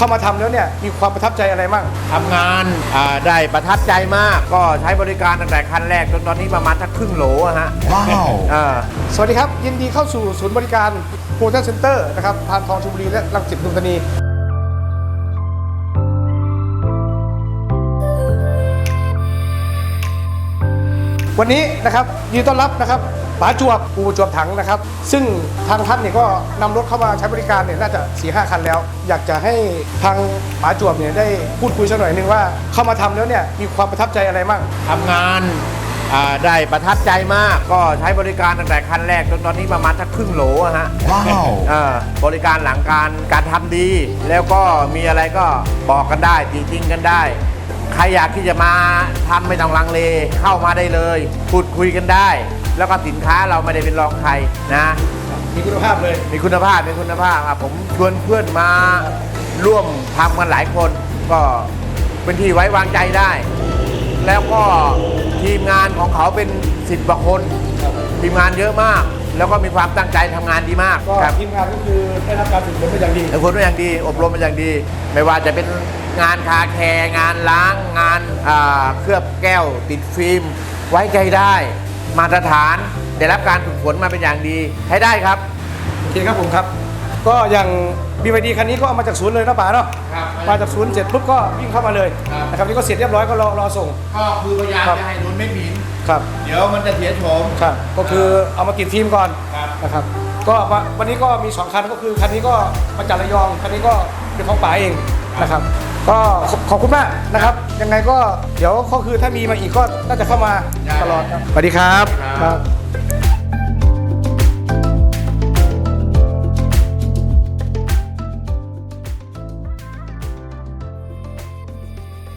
เข้ามาทำแล้วเนี่ยมีความประทับใจอะไรบ้าง ทำงานอ่าได้ประทับใจมาก ก็ใช้บริการตั้งแต่คันแรกจนตอนนี้ประมาณทักครึ่งโหลอะฮะ Wow. อ่า สวัสดีครับ ยินดีเข้าสู่ศูนย์บริการโปรเจกต์เซ็นเตอร์นะครับพานทองชลบุรีและรังสิตปทุมธานี วันนี้นะครับยินดีต้อนรับนะครับ ป๋าจวบปูจวบถังนะครับ ซึ่งทางท่านเนี่ยก็นำรถเข้ามาใช้บริการเนี่ยน่าจะ4ีหคันแล้ว อยากจะให้ทางป๋าจวบเนี่ยได้พูดคุยสักหน่อยหนึงว่าเข้ามาทำแล้วเนี่ยมีความประทับใจอะไรบ้างทำงานอ่าได้ประทับใจมากก็ใช้บริการตั้งแต่คันแรกจนตอนนี้ประมาณทักครึ่งโหลอะฮะ Wow. อ่าบริการหลังการการทำดี แล้วก็มีอะไรก็บอกกันได้จริงๆกันได้ใครอยากที่จะมาทำไม่ต้องลังเลเข้ามาได้เลยพูดคุยกันได้ แล้วก็สินค้าเราไม่ได้เป็นรองใครนะมีคุณภาพเลยมีคุณภาพมีคุณภาพอะผมชวนเพื่อนมาร่วมทำกันหลายคนก็เป็นที่ไว้วางใจได้ แล้วก็ทีมงานของเขาเป็นสิบกว่าคน ทีมงานเยอะมาก แล้วก็มีความตั้งใจทำงานดีมากก็ครับทีมงานก็คือได้รับการฝึกฝนเป็นอย่างดีทุกคนเป็นอย่างดี อบรมเป็นอย่างดี ไม่ว่าจะเป็นงานคาแคร์งานล้างงานอ่าเคลือบแก้ว ติดฟิล์ม ไว้ใจได้ มาตรฐานได้รับการฝึกฝนมาเป็นอย่างดีใช้ได้ครับโอเคครับผมครับ ก็อย่าง BYD คันนี้ก็เอามาจากศูนย์เลยนะป๋าเนาะครับมาจากศูนย์เสร็จปุ๊บก็วิ่งเข้ามาเลยครับนะครับนี่ก็เสร็จเรียบร้อยก็รอรอส่ง ก็คือพยายามครับจะให้รถไม่หมินครับ เดี๋ยวมันจะเสียโฉมครับก็คือเอามากินฟิล์มก่อนครับนะครับก็มาวันนี้ก็มีสองคันก็คือคันนี้ก็มาจากระยองคันนี้ก็เป็นของป๋าเองนะครับ ก็ขอบขอบคุณมากนะครับ ยังไงก็เดี๋ยวก็คือถ้ามีมาอีกก็น่าจะเข้ามาตลอดครับสวัสดีครับครับครับ